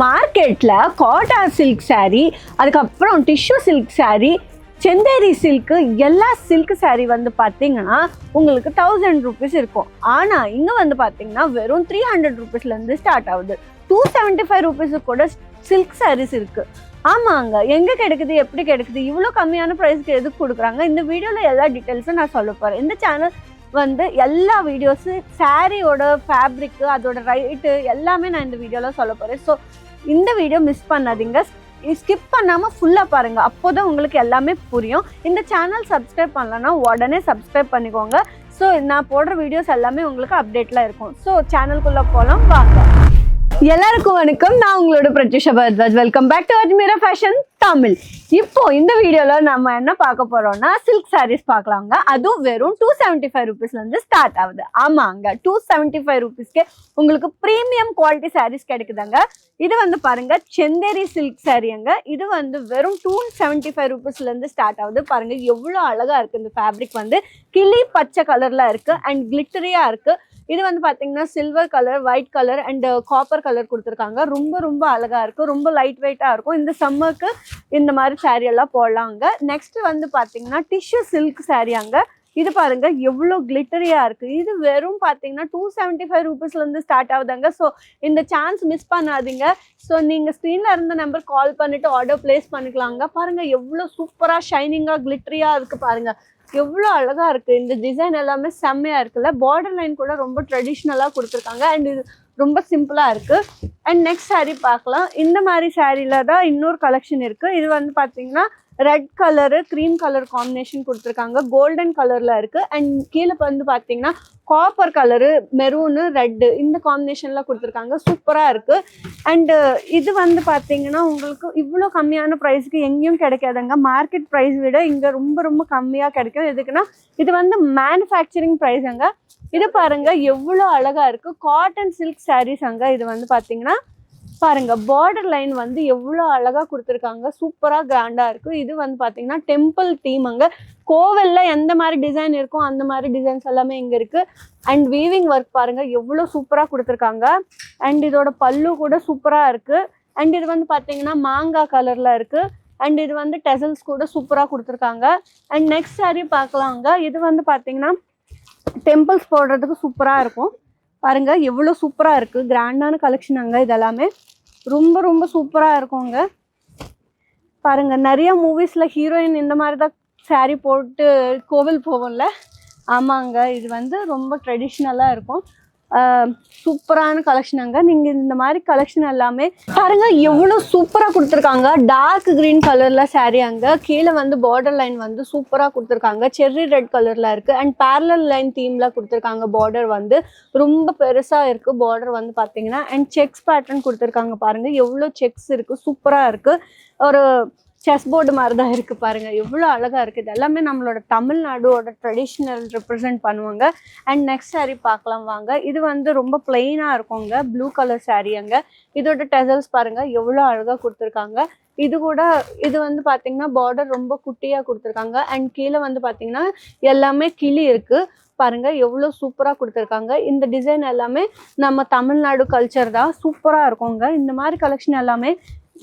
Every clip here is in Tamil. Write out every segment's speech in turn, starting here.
மார்க்கெட்டில் காட்டா சில்க் சாரீ அதுக்கப்புறம் tissue silk sari Chanderi silk எல்லா சில்க் சாரீ வந்து பார்த்தீங்கன்னா உங்களுக்கு தௌசண்ட் ருபீஸ் இருக்கும். ஆனால் இங்கே வந்து பார்த்தீங்கன்னா வெறும் த்ரீ ஹண்ட்ரட் ருபீஸ்லேருந்து ஸ்டார்ட் ஆகுது. டூ செவன்ட்டி ஃபைவ் ருபீஸுக்கு கூட சில்க் சாரீஸ் இருக்குது ஆமாங்க எங்கே கிடைக்குது எப்படி கிடைக்குது இவ்வளோ கம்மியான ப்ரைஸ்க்கு எதுக்கு கொடுக்குறாங்க? இந்த வீடியோவில் எல்லா டீட்டெயில்ஸும் நான் சொல்ல போகிறேன் இந்த சேனல் வந்து எல்லா வீடியோஸு சாரியோட ஃபேப்ரிக்கு அதோட ரைட்டு எல்லாமே நான் இந்த வீடியோவில் சொல்ல போகிறேன் ஸோ இந்த வீடியோ மிஸ் பண்ணாதீங்க. ஸ்கிப் பண்ணாமல் ஃபுல்லாக பாருங்கள் அப்போ தான் உங்களுக்கு எல்லாமே புரியும். இந்த சேனல் சப்ஸ்கிரைப் பண்ணலன்னா உடனே சப்ஸ்கிரைப் பண்ணிக்கோங்க. ஸோ நான் போடுற வீடியோஸ் எல்லாமே உங்களுக்கு அப்டேட்டில் இருக்கும். ஸோ சேனல்குள்ளே போகலாம் வாங்க. எல்லாருக்கும் வணக்கம். நான் உங்களோட Pratyusha Bharadwaj. Welcome back to Ajmera fashion Tamil இப்போ இந்த வீடியோவில் நம்ம என்ன பார்க்க போறோம்னா சில்க் சாரீஸ் பார்க்கலாங்க. அதுவும் வெறும் டூ செவன்ட்டி ஃபைவ் ருபீஸ்லேருந்து ஸ்டார்ட் ஆகுது. ஆமாங்க டூ செவன்ட்டி ஃபைவ் ருபீஸ்க்கு உங்களுக்கு ப்ரீமியம் குவாலிட்டி சாரீஸ் கிடைக்குதாங்க. இது வந்து பாருங்க செந்தேரி சில்க் சாரீங்க இது வந்து வெறும் டூ செவன்ட்டி ஃபைவ் ருபீஸ்லேருந்து ஸ்டார்ட் ஆகுது. பாருங்க எவ்வளோ அழகா இருக்கு. இந்த ஃபேப்ரிக் வந்து கிளி பச்சை கலர்ல இருக்கு அண்ட் கிளிட்டரியா இருக்கு. இது வந்து பார்த்தீங்கன்னா silver uh, colour white colour and copper colour கொடுத்துருக்காங்க. ரொம்ப ரொம்ப அழகாக இருக்கும் ரொம்ப லைட் வெயிட்டாக இருக்கும். இந்த சம்மருக்கு இந்த மாதிரி சாரீ எல்லாம் போடலாங்க. நெக்ஸ்ட் வந்து பார்த்தீங்கன்னா டிஷ்யூ சில்க் saree அங்கே இது பாருங்க எவ்வளோ கிளிட்டரியா இருக்கு. இது வெறும் பார்த்தீங்கன்னா டூ செவன்ட்டி ஃபைவ் ருபீஸ்ல இருந்து ஸ்டார்ட் ஆகுதாங்க. ஸோ இந்த சான்ஸ் மிஸ் பண்ணாதீங்க. ஸோ நீங்க ஸ்க்ரீன்ல இருந்த நம்பர் கால் பண்ணிட்டு ஆர்டர் பிளேஸ் பண்ணிக்கலாங்க. பாருங்க எவ்வளோ சூப்பரா ஷைனிங்கா கிளிட்டரியா இருக்கு பாருங்க. எவ்வளோ அழகா இருக்கு. இந்த டிசைன் எல்லாமே செம்மையா இருக்குல்ல? பார்டர் லைன் கூட ரொம்ப ட்ரெடிஷ்னலாக கொடுத்துருக்காங்க. அண்ட் இது ரொம்ப சிம்பிளா இருக்கு. அண்ட் நெக்ஸ்ட் சாரீ பார்க்கலாம். இந்த மாதிரி சாரியில் தான் இன்னொரு கலெக்ஷன் இருக்கு. இது வந்து பாத்தீங்கன்னா red colour cream colour combination கொடுத்துருக்காங்க. கோல்டன் கலரில் இருக்குது அண்ட் கீழே வந்து பார்த்தீங்கன்னா காப்பர் கலரு மெரூனு ரெட்டு இந்த காம்பினேஷனில் கொடுத்துருக்காங்க. சூப்பராக இருக்குது அண்டு uh, இது வந்து பார்த்தீங்கன்னா உங்களுக்கு இவ்வளோ கம்மியான ப்ரைஸ்க்கு எங்கேயும் கிடைக்காதுங்க. மார்க்கெட் ப்ரைஸ் விட இங்கே ரொம்ப ரொம்ப கம்மியாக கிடைக்கும். எதுக்குன்னா இது வந்து மேனுஃபேக்சரிங் ப்ரைஸுங்க இது பாருங்க எவ்வளோ அழகாக இருக்குது காட்டன் சில்க் சாரீஸ் அங்கே. இது வந்து பார்த்தீங்கன்னா பாருங்க பார்டர் லைன் வந்து எவ்வளோ அழகாக கொடுத்துருக்காங்க சூப்பராக கிராண்டாக இருக்குது இது வந்து பார்த்தீங்கன்னா டெம்பிள் தீம் அங்கே. கோவிலில் எந்த மாதிரி டிசைன் இருக்கோ அந்த மாதிரி டிசைன்ஸ் எல்லாமே இங்கே இருக்குது அண்ட் வீவிங் ஒர்க் பாருங்கள் எவ்வளோ சூப்பராக கொடுத்துருக்காங்க. அண்ட் இதோட பல்லு கூட சூப்பராக இருக்குது அண்ட் இது வந்து பார்த்தீங்கன்னா மாங்காய் கலரில் இருக்குது அண்ட் இது வந்து டெசல்ஸ் கூட சூப்பராக கொடுத்துருக்காங்க. அண்ட் நெக்ஸ்ட் saree பார்க்கலாங்க. இது வந்து பார்த்தீங்கன்னா டெம்பிள்ஸ் போடுறதுக்கு சூப்பராக இருக்கும். பாருங்கள் எவ்வளோ சூப்பராக இருக்குது கிராண்டான கலெக்ஷன் அங்கே இதெல்லாமே. ரொம்ப ரொம்ப சூப்பராக இருக்குங்க. பாருங்கள் நிறைய மூவிஸில் ஹீரோயின் இந்த மாதிரி தான் சேரீ போட்டு கோவில் போவோம்ல. ஆமாங்க இது வந்து ரொம்ப ட்ரெடிஷ்னலாக இருக்கும். சூப்பரான கலெக்ஷன் நீங்கள் இந்த மாதிரி கலெக்ஷன் எல்லாமே பாருங்க எவ்வளோ சூப்பராக கொடுத்துருக்காங்க. டார்க் கிரீன் கலரில் சேரீ அங்கே. கீழே வந்து பார்டர் லைன் வந்து சூப்பராக கொடுத்துருக்காங்க. செர்ரி ரெட் கலரில் இருக்குது அண்ட் parallel லைன் தீமில் கொடுத்துருக்காங்க. பார்டர் வந்து ரொம்ப பெருசாக இருக்குது பார்டர் வந்து பார்த்தீங்கன்னா அண்ட் செக்ஸ் பேட்டர்ன் கொடுத்துருக்காங்க பாருங்கள் எவ்வளோ செக்ஸ் இருக்குது சூப்பராக இருக்குது ஒரு செஸ் போர்டு மாதிரி தான் இருக்கு பாருங்க. எவ்வளோ அழகா இருக்கு. இது எல்லாமே நம்மளோட தமிழ்நாடோட ட்ரெடிஷ்னல் ரிப்ரசன்ட் பண்ணுவாங்க. அண்ட் நெக்ஸ்ட் saree பார்க்கலாம் வாங்க. இது வந்து ரொம்ப பிளெயினாக இருக்குங்க. ப்ளூ கலர் saree அங்கே இதோட டெசல்ஸ் பாருங்க. எவ்வளோ அழகாக கொடுத்துருக்காங்க. இது கூட இது வந்து பார்த்தீங்கன்னா பார்டர் ரொம்ப குட்டியாக கொடுத்துருக்காங்க. அண்ட் கீழே வந்து பார்த்தீங்கன்னா எல்லாமே கிளி இருக்கு. பாருங்க. எவ்வளோ சூப்பராக கொடுத்துருக்காங்க. இந்த டிசைன் எல்லாமே நம்ம தமிழ்நாடு கல்ச்சர் தான் சூப்பராக இருக்குங்க. இந்த மாதிரி கலெக்ஷன் எல்லாமே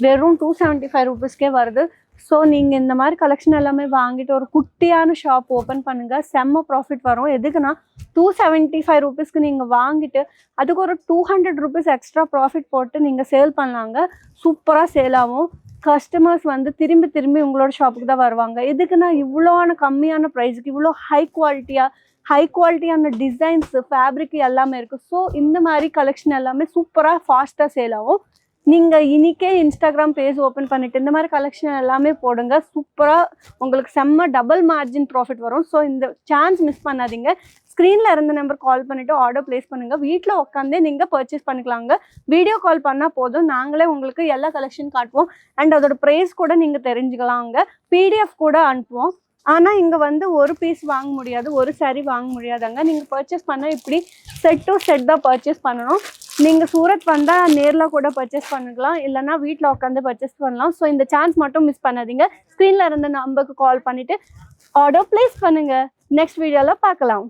வெறும் டூ செவன்ட்டி ஃபைவ் ருபீஸ்க்கே வருது. ஸோ நீங்கள் இந்த மாதிரி கலெக்ஷன் எல்லாமே வாங்கிட்டு ஒரு குட்டியான ஷாப் ஓப்பன் பண்ணுங்கள் செம்ம ப்ராஃபிட் வரும். எதுக்குன்னா டூ செவன்ட்டி ஃபைவ் ருபீஸ்க்கு நீங்கள் வாங்கிட்டு அதுக்கு ஒரு two hundred rupees extra profit போட்டு நீங்கள் சேல் பண்ணலாங்க. சூப்பராக சேல் ஆகும். கஸ்டமர்ஸ் வந்து திரும்பி திரும்பி உங்களோட ஷாப்புக்கு தான் வருவாங்க. எதுக்குன்னா இவ்வளோவான கம்மியான ப்ரைஸுக்கு இவ்வளோ ஹை குவாலிட்டியாக ஹை குவாலிட்டியான டிசைன்ஸு ஃபேப்ரிக் எல்லாமே இருக்குது ஸோ இந்த மாதிரி கலெக்ஷன் எல்லாமே சூப்பராக ஃபாஸ்ட்டாக சேல் ஆகும். நீங்கள் இன்றைக்கே இன்ஸ்டாகிராம் பேஜ் ஓப்பன் பண்ணிட்டு இந்த மாதிரி கலெக்ஷன் எல்லாமே போடுங்க. சூப்பராக உங்களுக்கு செம்ம டபுள் மார்ஜின் ப்ராஃபிட் வரும். ஸோ இந்த சான்ஸ் மிஸ் பண்ணாதீங்க. ஸ்க்ரீனில் இருந்த நம்பர் கால் பண்ணிவிட்டு ஆர்டர் ப்ளேஸ் பண்ணுங்கள் வீட்டில் உட்காந்தே நீங்கள் பர்ச்சேஸ் பண்ணிக்கலாங்க. வீடியோ கால் பண்ணால் போதும். நாங்களே உங்களுக்கு எல்லா கலெக்ஷன் காட்டுவோம். அண்ட் அதோட ப்ரைஸ் கூட நீங்கள் தெரிஞ்சுக்கலாங்க. பிடிஎஃப் கூட அனுப்புவோம். ஆனால் இங்கே வந்து ஒரு பீஸ் வாங்க முடியாது. ஒரு saree வாங்க முடியாதாங்க. நீங்கள் பர்ச்சேஸ் பண்ணால் இப்படி செட் டு செட் தான் பர்ச்சேஸ் பண்ணணும். நீங்கள் சூரத் வந்தால் நேரில் கூட பர்ச்சேஸ் பண்ணிக்கலாம். இல்லைன்னா வீட்டில் உட்காந்து பர்ச்சேஸ் பண்ணலாம். ஸோ இந்த சான்ஸ் மட்டும் மிஸ் பண்ணாதீங்க. ஸ்க்ரீனில் இருந்த நம்பருக்கு கால் பண்ணிவிட்டு ஆர்டர் ப்ளேஸ் பண்ணுங்கள் நெக்ஸ்ட் வீடியோவில் பார்க்கலாம்.